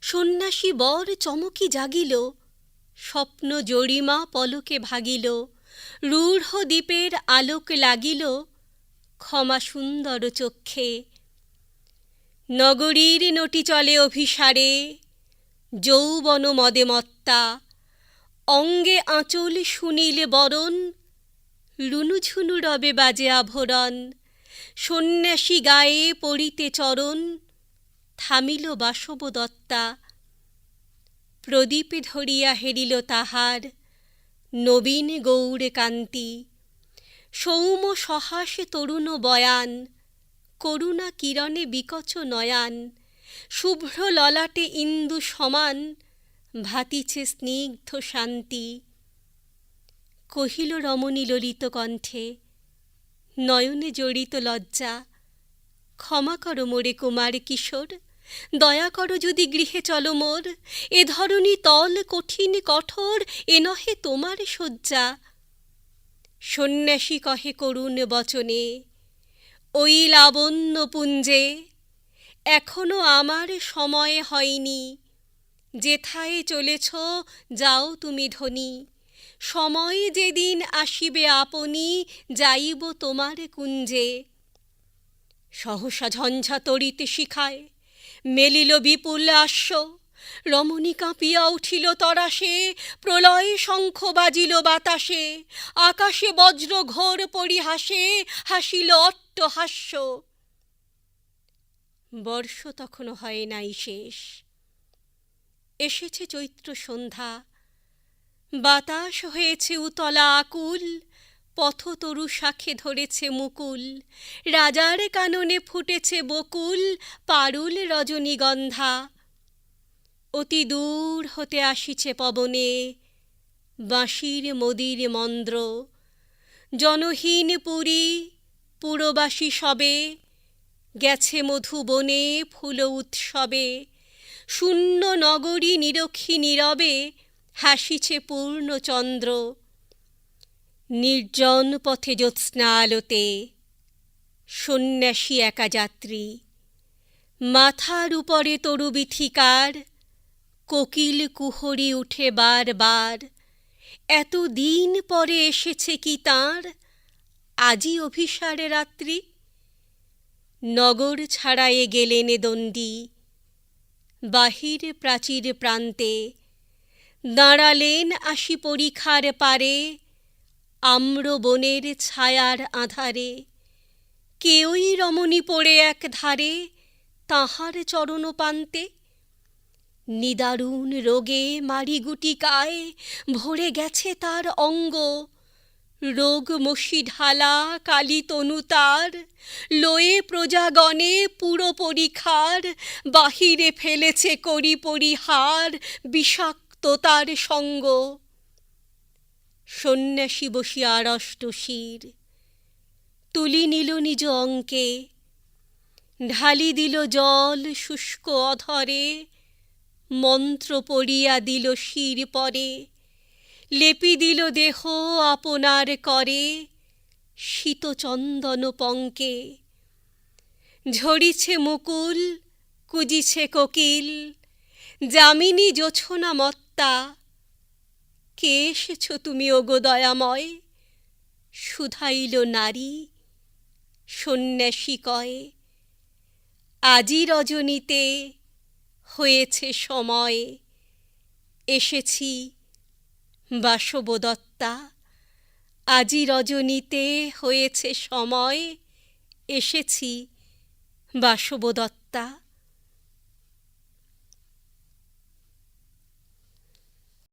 সন্ন্যাসী বর চমকি জাগিল, স্বপ্ন জরিমা পলকে ভাগিল, রূঢ় দ্বীপের আলোক লাগিল ক্ষমা সুন্দর চক্ষে। নগরীর নটি চলে অভিসারে, যৌবন মদে মত্তা, অঙ্গে আঁচল শুনিল বরণ রুনুঝুনু রবে বাজে আভরণ, সন্ন্যাসী গায়ে পড়িতে চরণ থামিল বাসব দত্তা প্রদীপে ধরিয়া হেরিল তাহার, নবীন গৌরে কান্তি। সৌম সহাসে তরুণ বয়ান, করুণা কিরণে বিকচ নয়ান। শুভ্র ললাটে ইন্দু সমান, ভাতিছে স্নিগ্ধ শান্তি। কহিল রমণী ললিত কণ্ঠে, নয়নে জড়িত লজ্জা, ক্ষমা করো মোরে কুমার কিশোর। দয়া করো যদি গৃহে চলো মোর। এ ধরনী তল কঠিন কঠোর, এ নহে তোমার শয্যা। সন্ন্যাসী কহে করুণ বচনে, ওই লাবণ্য পুঞ্জে, এখনও আমার সময় হয়নি। যেথায় চলেছ, যাও তুমি ধনী। সময় যেদিন আসিবে আপনি, যাইব তোমার কুঞ্জে। সহসা ঝঞ্ঝা তরিতে শিখায় মেলিল বিপুল আস্য রমণী কাঁপিয়া উঠিল তরাসে, প্রলয়ে শঙ্খ বাজিল বাতাসে, আকাশে বজ্র ঘোর পরিহাসে হাসিল অট্ট হাস্য। বর্ষ তখনও হয় নাই শেষ। এসেছে চৈত্র সন্ধ্যা। বাতাস হয়েছে উতলা আকুল। পথতরু শাখে ধরেছে মুকুল। রাজার কাননে ফুটেছে বকুল, পারুল রজনীগন্ধা। অতি দূর হতে আসিছে পবনে, বাঁশির মদির মন্দ্র। জনহীন পুরী, পুরবাসী সবে, গেছে মধুবনে ফুল উৎসবে। শূন্য নগরী নিরক্ষী নীরবে, হাসিছে পূর্ণচন্দ্র নির্জন পথে জ্যোৎস্না আলোতে সন্ন্যাসী একা যাত্রী, মাথার উপরে তরু বিথিকার, কোকিল কুহরি উঠে বার বার এত দিন পরে এসেছে কি তাঁর? আজই অভিসারে রাত্রি। নগর ছাড়ায়ে গেলেন দণ্ডী। বাহির প্রাচীর প্রান্তে দাঁড়ালেন আসি পরিখার পারে। আম্র বনের ছায়ার আধারে, কেউই রমণী পড়ে এক ধারে তাহার চরণ পান্তে নিদারুণ রোগে মারিগুটিকায় ভরে গেছে তার অঙ্গ। রোগ মশি ঢালা কালী তনু তার, লয়ে প্রজাগণে পুরো পরিখার, বাহিরে ফেলেছে করি পরিহার বিষাক্ততার সঙ্গ। সন্ন্যাসী বসিয়া আড়ষ্ট শির। তুলি নিল নিজ অঙ্কে, ঢালি দিল জল শুষ্ক অধরে, মন্ত্র পড়িয়া দিল শির পরে, লেপি দিল দেহ আপনার করে, শীতচন্দন পঙ্কে। ঝরিছে মুকুল, কুজিছে কোকিল, যামিনী জোছনা মত্তা কে এসেছ তুমি, ওগো দয়াময়? শুধাইল নারী, সন্ন্যাসী কয়, আজি রজনীতে হয়েছে সময়, এসেছি বাসবদত্তা। আজি রজনীতে হয়েছে সময়, এসেছি বাসবদত্তা।